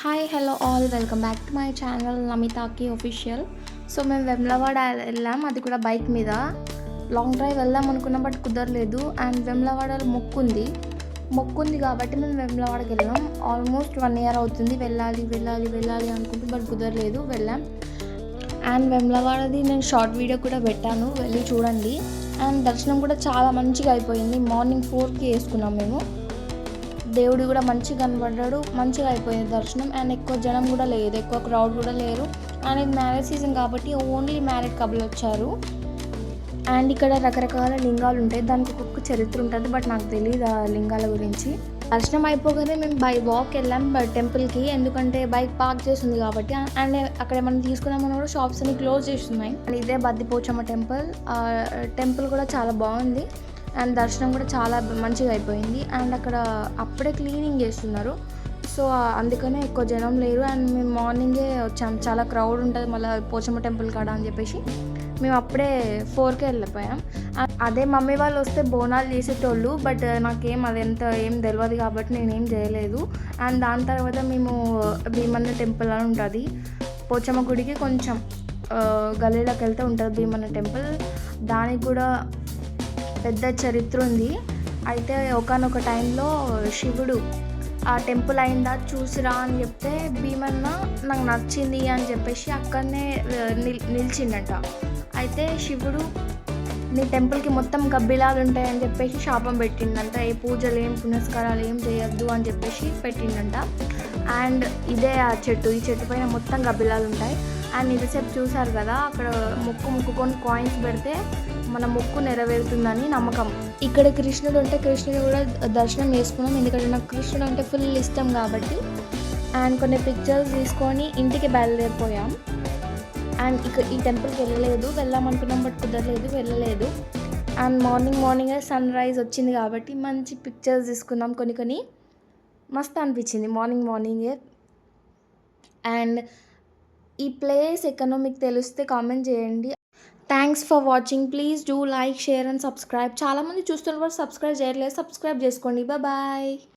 Hi hello all welcome back to my channel నమితాకి official so మేము వెమ్లవాడ వెళ్ళాం. అది కూడా బైక్ మీద. లాంగ్ డ్రైవ్ వెళ్దాం అనుకున్నాం బట్ కుదరలేదు. అండ్ వెమ్లవాడలో మొక్కు ఉంది. మొక్కు ఉంది కాబట్టి మేము వెమ్లవాడకి వెళ్ళాం. ఆల్మోస్ట్ వన్ ఇయర్ అవుతుంది. వెళ్ళాలి వెళ్ళాలి వెళ్ళాలి అనుకుంటూ బట్ కుదరలేదు. వెళ్ళాం. అండ్ వెమ్లవాడది నేను షార్ట్ వీడియో కూడా పెట్టాను. వెళ్ళి చూడండి. అండ్ దర్శనం కూడా చాలా మంచిగా అయిపోయింది. మార్నింగ్ ఫోర్కి వేసుకున్నాం మేము. దేవుడు కూడా మంచిగా కనబడ్డాడు మంచిగా అయిపోయింది దర్శనం. అండ్ ఎక్కువ జనం కూడా లేదు ఎక్కువ క్రౌడ్ కూడా లేరు. అండ్ ఇది మ్యారేజ్ సీజన్ కాబట్టి ఓన్లీ మ్యారేజ్ కబుల్ వచ్చారు. అండ్ ఇక్కడ రకరకాల లింగాలు ఉంటాయి. దానికి ఒక్కొక్క చరిత్ర ఉంటుంది బట్ నాకు తెలియదు ఆ లింగాల గురించి. దర్శనం అయిపోగానే మేము బై వాక్ వెళ్ళాం టెంపుల్కి ఎందుకంటే బైక్ పార్క్ చేసింది కాబట్టి. అండ్ అక్కడ ఏమైనా తీసుకున్నామని కూడా షాప్స్ అన్ని క్లోజ్ చేస్తున్నాయి అండ్ ఇదే బద్దిపోచమ్మ టెంపుల్ టెంపుల్ కూడా చాలా బాగుంది. అండ్ దర్శనం కూడా చాలా మంచిగా అయిపోయింది. అండ్ అక్కడ అప్పుడే క్లీనింగ్ చేస్తున్నారు. సో అందుకనే ఎక్కువ జనం లేరు. అండ్ మేము మార్నింగే వచ్చాం. చాలా క్రౌడ్ ఉంటుంది మళ్ళీ పోచమ్మ టెంపుల్ కాడ అని చెప్పేసి. మేము అప్పుడే ఫోర్కే వెళ్ళిపోయాం. అదే మమ్మీ వాళ్ళు వస్తే బోనాలు చేసేటోళ్ళు బట్ నాకేం అది ఎంత ఏం తెలియదు కాబట్టి నేనేం చేయలేదు. అండ్ దాని తర్వాత మేము భీమన్న టెంపుల్ అని ఉంటుంది. పోచమ్మ గుడికి కొంచెం గల్లీలోకి వెళ్తే ఉంటుంది భీమన్న టెంపుల్. దానికి కూడా పెద్ద చరిత్ర ఉంది. అయితే ఒకనొక టైంలో శివుడు ఆ టెంపుల్ అయిందా చూసిరా అని చెప్తే భీమన్న నాకు నచ్చింది అని చెప్పేసి అక్కడనే నిల్ నిలిచిండట. అయితే శివుడు నీ టెంపుల్కి మొత్తం గబ్బిలాలు ఉంటాయని చెప్పేసి శాపం పెట్టిండంట. ఏ పూజలు ఏం పునస్కారాలు ఏం చేయొద్దు అని చెప్పేసి పెట్టిండంట. అండ్ ఇదే ఆ చెట్టు ఈ చెట్టు పైన మొత్తం గబ్బిలాలు ఉంటాయి. అండ్ ఇదిసేపు చూసారు కదా అక్కడ ముక్కు ముక్కుకొని కాయిన్స్ పెడితే మన ముక్కు నెరవేరుతుందని నమ్మకం. ఇక్కడ కృష్ణుడు ఉంటే కృష్ణుడు కూడా దర్శనం చేసుకున్నాం ఎందుకంటే నాకు కృష్ణుడు అంటే ఫుల్ ఇష్టం కాబట్టి. అండ్ కొన్ని పిక్చర్స్ తీసుకొని ఇంటికి బయలుదేరిపోయాం. అండ్ ఇక ఈ టెంపుల్కి వెళ్ళలేదు వెళ్దాం అనుకున్నాం బట్ కుదరలేదు వెళ్ళలేదు. And morning morning sunrise వచ్చింది కాబట్టి మంచి పిక్చర్స్ తీసుకున్నాం కొన్ని కొన్ని. మస్తు అనిపించింది మార్నింగ్ మార్నింగే అండ్ ఈ ప్లేస్ ఎక్కడో మీకు తెలిస్తే కామెంట్ చేయండి. Thanks for watching please do like share and subscribe చాలామంది చూస్తున్న వాళ్ళు సబ్స్క్రైబ్ చేయట్లేదు. సబ్స్క్రైబ్ చేసుకోండి. బాయ్